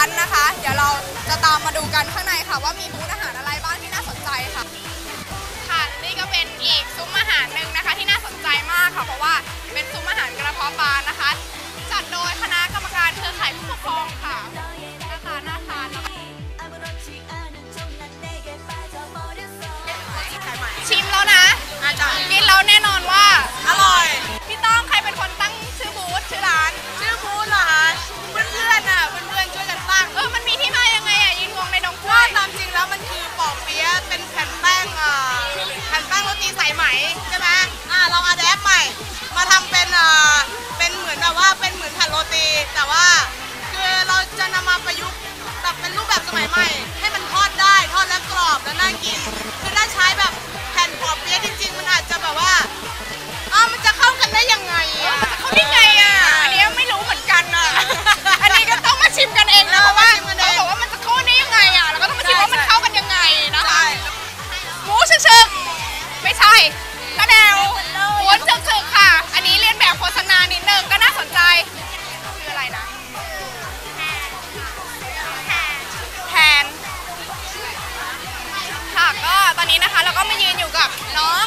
ชั้นนะคะ เดี๋ยวเราจะตามมาดูกันข้างในค่ะ ว่ามีบูธอาหารอะไรบ้างที่น่าสนใจค่ะ ค่ะนี่ก็เป็นอีกซุ้มอาหารหนึ่งนะคะ ที่น่าสนใจมากค่ะเพราะว่าเป็นซุ้มอาหารกระเพาะปลานะคะ จัดโดยคณะกรรมการเครือข่ายผู้ปกครองค่ะหน้าตาน่าทานแล้วก็ชิมแล้วนะกินแล้วแน่ ใช่ไหมอ่าเราอะแดปใหม่ มาทำเป็นอ่า กับน้อง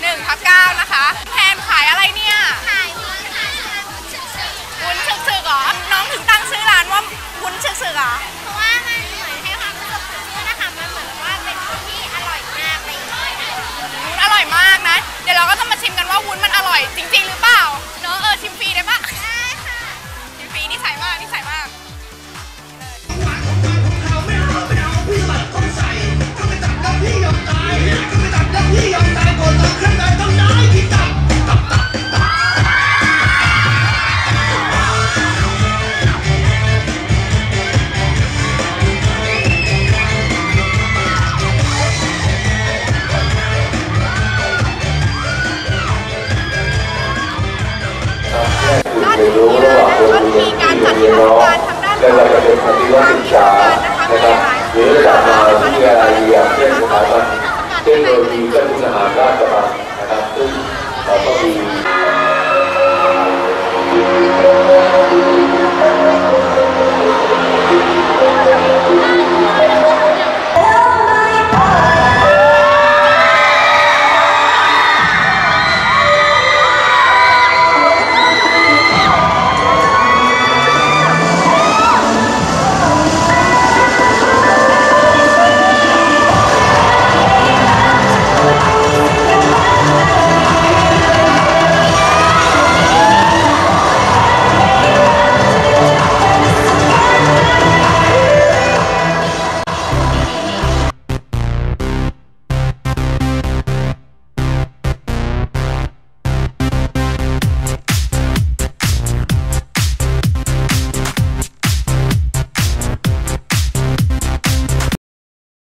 หนึ่งทับเก้านะคะแทนขายอะไรเนี่ยขายวุ้นค่ะวุ้นชึกวุ้นฉึกๆเหรอน้องถึงตั้งชื่อร้านว่าวุ้นฉึกๆเหรอเพราะว่ามันเหมือนให้ความรู้สึกสดชื่นนะคะมันเหมือนว่าเป็นวุ้นที่อร่อยมากอะไรอย่างเงี้ยวุ้นอร่อยมากนะ เดี๋ยวเราก็ต้องมาชิมกันว่าวุ้นมันอร่อยจริง ๆ หรือเปล่าเนอะเออชิมฟรีได้ปะได้ค่ะชิมฟรีนี่ใส่มากนี่ใส่มาก ก็ถึงนี้แล้วนะก็มีการจัดนิทรรศการทางด้านของทางวิชาการนะคะมีหลายหรือจากมหาวิทยาลัยอย่างเช่นสถาบันเทคโนโลยีการศึกษาด้านสภา